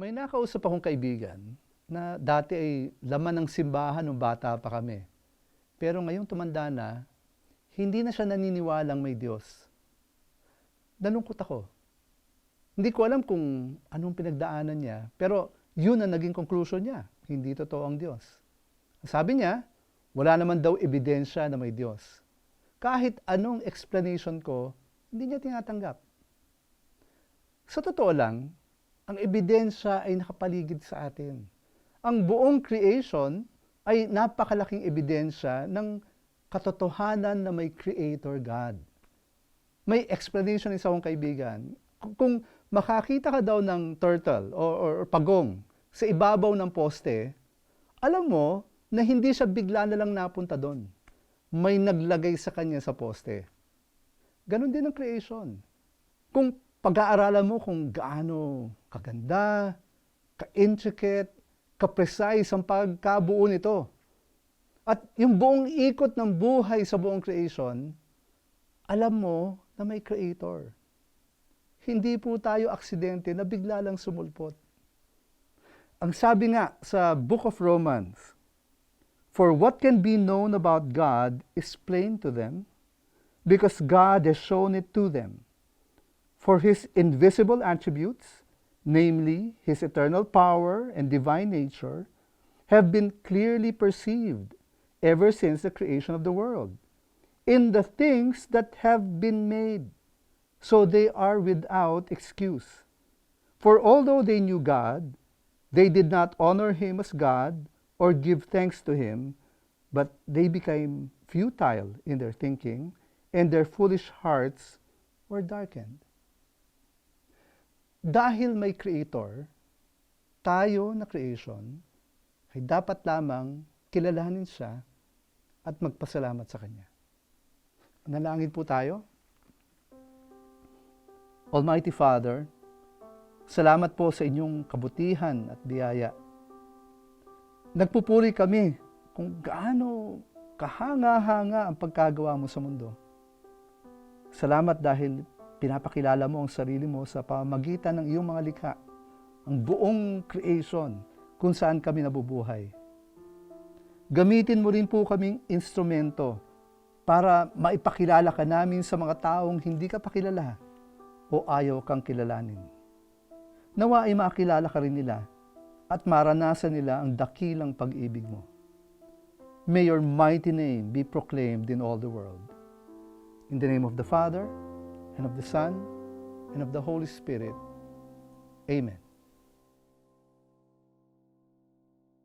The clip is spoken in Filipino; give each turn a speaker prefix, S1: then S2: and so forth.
S1: May nakausap akong kaibigan na dati ay laman ng simbahan nung bata pa kami. Pero ngayong tumanda na, hindi na siya naniniwalang may Diyos. Nalungkot ako. Hindi ko alam kung anong pinagdaanan niya, pero yun ang naging conclusion niya. Hindi totoo ang Diyos. Sabi niya, wala naman daw ebidensya na may Diyos. Kahit anong explanation ko, hindi niya tinatanggap. Sa totoo lang, ang ebidensya ay nakapaligid sa atin. Ang buong creation ay napakalaking ebidensya ng katotohanan na may Creator God. May explanation isa akong kaibigan. Kung- makakita ka daw ng turtle or, or pagong sa ibabaw ng poste, alam mo na hindi siya bigla na lang napunta doon. May naglagay sa kanya sa poste. Ganon din ang creation. Kung pag-aaralan mo kung gaano kaganda, ka-intricate, ka-precise ang pagkabuo nito. At yung buong ikot ng buhay sa buong creation, alam mo na may creator. Hindi po tayo aksidente na bigla lang sumulpot. Ang sabi nga sa Book of Romans, For what can be known about God is plain to them, because God has shown it to them. For his invisible attributes, namely his eternal power and divine nature, have been clearly perceived ever since the creation of the world, in the things that have been made, so they are without excuse. For although they knew God, they did not honor him as God or give thanks to him, but they became futile in their thinking, and their foolish hearts were darkened. Dahil may creator, tayo na creation ay dapat lamang kilalanin siya at magpasalamat sa kanya. Nalangin po tayo. Almighty Father, salamat po sa inyong kabutihan at biyaya. Nagpupuri kami kung gaano kahanga-hanga ang pagkagawa mo sa mundo. Salamat dahil pinapakilala mo ang sarili mo sa pamagitan ng iyong mga likha, ang buong creation kung saan kami nabubuhay. Gamitin mo rin po kaming instrumento para maipakilala ka namin sa mga taong hindi ka pakilala o ayaw kang kilalanin. Nawa ay makilala ka rin nila at maranasan nila ang dakilang pag-ibig mo. May your mighty name be proclaimed in all the world. In the name of the Father, and of the Son, and of the Holy Spirit. Amen.